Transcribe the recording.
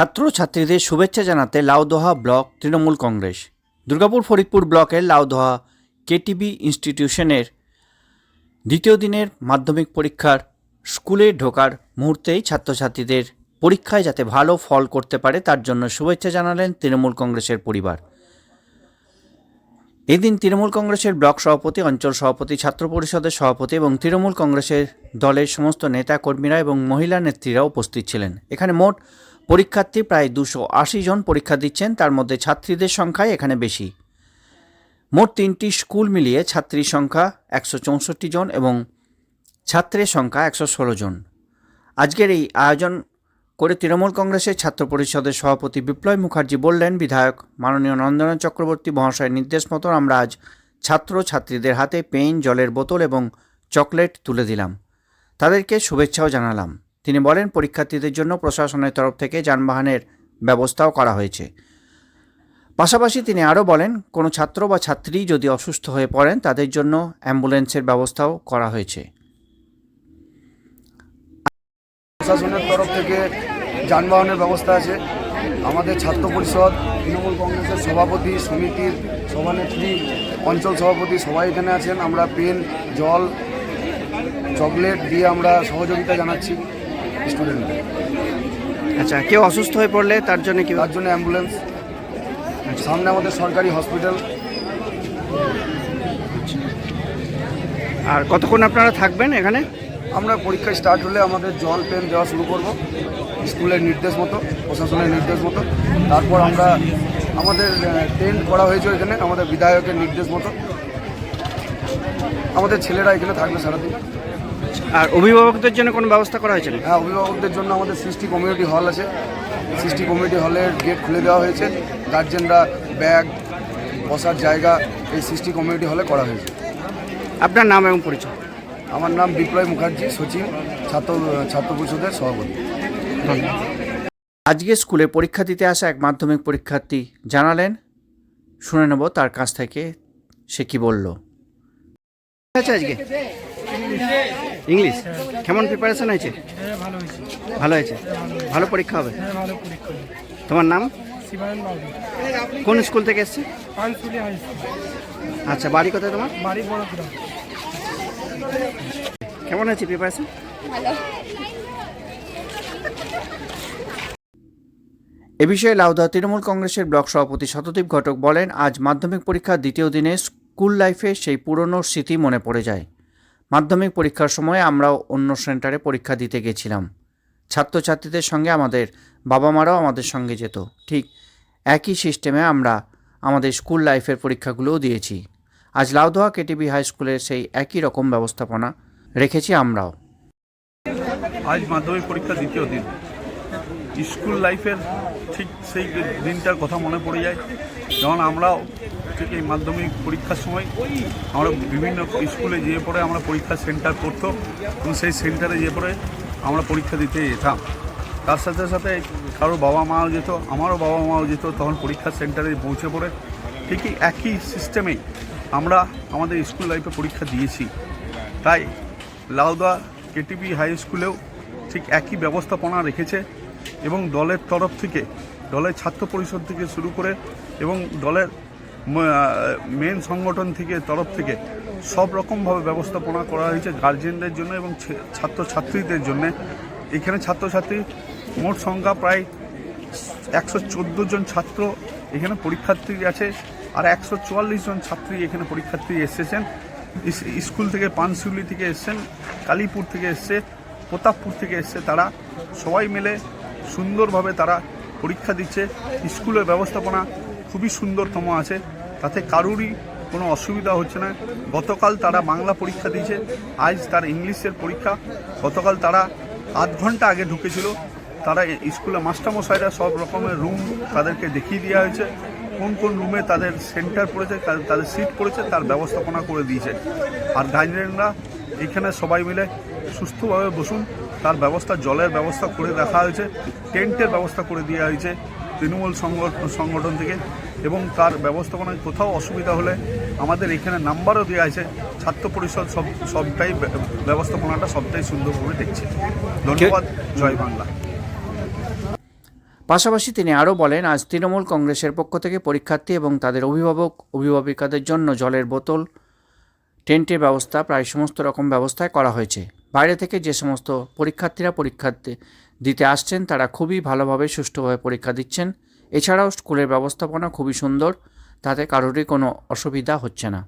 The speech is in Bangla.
ছাত্রছাত্রীদের শুভেচ্ছা জানাতে লাউদোহা ব্লক তৃণমূল কংগ্রেস। দুর্গাপুর ফরিদপুর ব্লকের লাউদোহা কেটিবি ইনস্টিটিউশনের দ্বিতীয় দিনের মাধ্যমিক পরীক্ষার স্কুলে ঢোকার মুহূর্তেই ছাত্রছাত্রীদের পরীক্ষায় যাতে ভালো ফল করতে পারে, তার জন্য শুভেচ্ছা জানালেন তৃণমূল কংগ্রেসের পরিবার। এদিন তৃণমূল কংগ্রেসের ব্লক সভাপতি, অঞ্চল সভাপতি, ছাত্র পরিষদের সভাপতি এবং তৃণমূল কংগ্রেসের দলের সমস্ত নেতা কর্মীরা এবং মহিলা নেত্রীরা উপস্থিত ছিলেন। এখানে মোট পরীক্ষার্থী প্রায় দুশো আশি জন পরীক্ষা দিচ্ছেন, তার মধ্যে ছাত্রীদের সংখ্যাই এখানে বেশি। মোট তিনটি স্কুল মিলিয়ে ছাত্রীর সংখ্যা একশো চৌষট্টি জন এবং ছাত্রের সংখ্যা একশো ষোলো জন। আজকের এই আয়োজন করে তৃণমূল কংগ্রেসের ছাত্র পরিষদের সভাপতি বিপ্লব মুখার্জি বললেন, বিধায়ক মাননীয় নন্দন চক্রবর্তী মহাশয়ের নির্দেশ মতো আমরা আজ ছাত্র ছাত্রীদের হাতে পেন, জলের বোতল এবং চকলেট তুলে দিলাম। তাদেরকে শুভেচ্ছাও জানালাম। তিনি বলেন, পরীক্ষার্থীদের জন্য প্রশাসনের তরফ থেকে যানবাহনের ব্যবস্থাও করা হয়েছে। পাশাপাশি তিনি আরও বলেন, কোনো ছাত্র বা ছাত্রী যদি অসুস্থ হয়ে পড়েন, তাদের জন্য অ্যাম্বুলেন্সের ব্যবস্থাও করা হয়েছে। প্রশাসনের তরফ থেকে যানবাহনের ব্যবস্থা আছে। আমাদের ছাত্র পরিষদ, তৃণমূল কংগ্রেসের সভাপতি, সমিতির সভানেত্রী, অঞ্চল সভাপতি সবাই এখানে আছেন। আমরা পেন, জল, চকলেট দিয়ে আমরা সহযোগিতা জানাচ্ছি। আচ্ছা কেউ অসুস্থ হয়ে পড়লে তার জন্য কি তার জন্য অ্যাম্বুলেন্স। সামনে আমাদের সরকারি হসপিটাল। আর কতক্ষণ আপনারা থাকবেন এখানে? আমরা পরীক্ষা স্টার্ট হলে আমাদের জল পেন দেওয়া শুরু করব। স্কুলের নির্দেশ মতো প্রশাসনের নির্দেশ মতো। তারপর আমরা আমাদের টেন্ট করা হয়েছে এখানে আমাদের বিধায়কের নির্দেশ মতো। আমাদের ছেলেরা এখানে থাকবে সারাদিন। আর অভিভাবকদের জন্য কোনো ব্যবস্থা করা হয়েছে না হ্যাঁ অভিভাবকদের জন্য আমাদের সৃষ্টি কমিউনিটি হল আছে। সৃষ্টি কমিউনিটি হলের গেট খুলে দেওয়া হয়েছে। গার্জেনরা ব্যাগ বসার জায়গা এই সৃষ্টি কমিউনিটি হলে করা হয়েছে। আপনার নাম এবং পরিচয়? আমার নাম বিপ্লয় মুখার্জি সচিব ছাত্র ছাত্র পরিষদের সভাপতি। আজকে স্কুলে পরীক্ষা দিতে আসা এক মাধ্যমিক পরীক্ষার্থী জানালেন শুনে নেব তার কাছ থেকে সে কি বলল। আচ্ছা আজকে। ইংলিশ? কেমন প্রিপারেশন হয়েছে? হ্যাঁ ভালো হয়েছে। ভালো পরীক্ষা হবে? তোমার নাম? কোন স্কুল থেকে এসছে? আচ্ছা বাড়ি কোথায় তোমার? কেমন হয়েছে প্রিপারেশন এ বিষয়ে লাউদা তৃণমূল কংগ্রেসের ব্লক সভাপতি শতদীপ ঘটক বলেন, আজ মাধ্যমিক পরীক্ষার দ্বিতীয় দিনে স্কুল লাইফে সেই পুরনো স্মৃতি মনে পড়ে যায়। মাধ্যমিক পরীক্ষার সময় আমরাও অন্য সেন্টারে পরীক্ষা দিতে গেছিলাম। ছাত্রছাত্রীদের সঙ্গে আমাদের বাবা মারাও আমাদের সঙ্গে যেত। ঠিক একই সিস্টেমে আমরা আমাদের স্কুল লাইফের পরীক্ষাগুলোও দিয়েছি। আজ লাউদোয়া কেটিবি হাই স্কুলের সেই একই রকম ব্যবস্থাপনা রেখেছি আমরাও। আজ মাধ্যমিক পরীক্ষা দ্বিতীয় দিন। স্কুল লাইফের ঠিক সেই দিনটার কথা মনে পড়ে যায়। আমরাও ঠিক এই মাধ্যমিক পরীক্ষার সময় আমরা বিভিন্ন স্কুলে যেয়ে পড়ে আমরা পরীক্ষা সেন্টার করতো এবং সেই সেন্টারে যেয়ে পড়ে আমরা পরীক্ষা দিতে যেতাম। তার সাথে সাথে কারও বাবা মাও যেত, আমারও বাবা মাও যেত তখন পরীক্ষা সেন্টারে পৌঁছে পড়ে। ঠিকই একই সিস্টেমেই আমরা আমাদের স্কুল লাইফে পরীক্ষা দিয়েছি। তাই লাউদা কেটিপি হাই স্কুলেও ঠিক একই ব্যবস্থাপনা রেখেছে এবং দলের তরফ থেকে, দলের ছাত্র পরিষদ থেকে শুরু করে এবং দলের মেন সংগঠন থেকে তরফ থেকে সব রকমভাবে ব্যবস্থাপনা করা হয়েছে গার্জেনদের জন্য এবং ছাত্রছাত্রীদের জন্য। এখানে ছাত্রছাত্রী মোট সংখ্যা প্রায় একশো চোদ্দ জন ছাত্র এখানে পরীক্ষার্থী আছে আর একশো চুয়াল্লিশ জন ছাত্রী এখানে পরীক্ষার্থী এসেছেন। স্কুল থেকে পানশিউলি থেকে এসছেন, কালীপুর থেকে এসছে। প্রতাপপুর থেকে এসছে তারা। সবাই মিলে সুন্দরভাবে তারা পরীক্ষা দিচ্ছে। স্কুলের ব্যবস্থাপনা খুবই সুন্দরতম আছে। তাতে কারুরই কোনো অসুবিধা হচ্ছে না। গতকাল তারা বাংলা পরীক্ষা দিয়েছে। আজ তার ইংলিশের পরীক্ষা। গতকাল তারা আধ ঘণ্টা আগে ঢুকেছিল। তারা স্কুলে মাস্টারমশাইরা সব রকমের রুম তাদেরকে দেখিয়ে দেওয়া হয়েছে। কোন কোন রুমে তাদের সেন্টার পড়েছে তাদের সিট পড়েছে, তার ব্যবস্থাপনা করে দিয়েছে। আর গার্জেনরা এখানে সবাই মিলে সুস্থভাবে বসুন। তার ব্যবস্থা, জলের ব্যবস্থা করে দেখা হয়েছে, টেন্টের ব্যবস্থা করে দেওয়া হয়েছে তৃণমূল সংগঠন থেকে। এবং তার ব্যবস্থাপনায় কোথাও অসুবিধা হলে আমাদের এখানে নাম্বারও দেওয়া আছে ছাত্র পরিষদ সব সবটাই ব্যবস্থাপনাটা সবটাই সুন্দরভাবে দেখছে। ধন্যবাদ, জয় বাংলা। পাশাপাশি তিনি আরও বলেন, আজ তৃণমূল কংগ্রেসের পক্ষ থেকে পরীক্ষার্থী এবং তাদের অভিভাবক, অভিভাবিকাদের জন্য জলের বোতল টেন্টের ব্যবস্থা, প্রায় সমস্ত রকম ব্যবস্থায় করা হয়েছে। বাইরে থেকে যে সমস্ত পরীক্ষার্থীরা পরীক্ষা দিতে আসছেন, তারা খুবই ভালোভাবে সুষ্ঠুভাবে পরীক্ষা দিচ্ছেন। এছাড়াও স্কুলের ব্যবস্থাপনা খুবই সুন্দর, তাতে কারোরই কোনো অসুবিধা হচ্ছে না।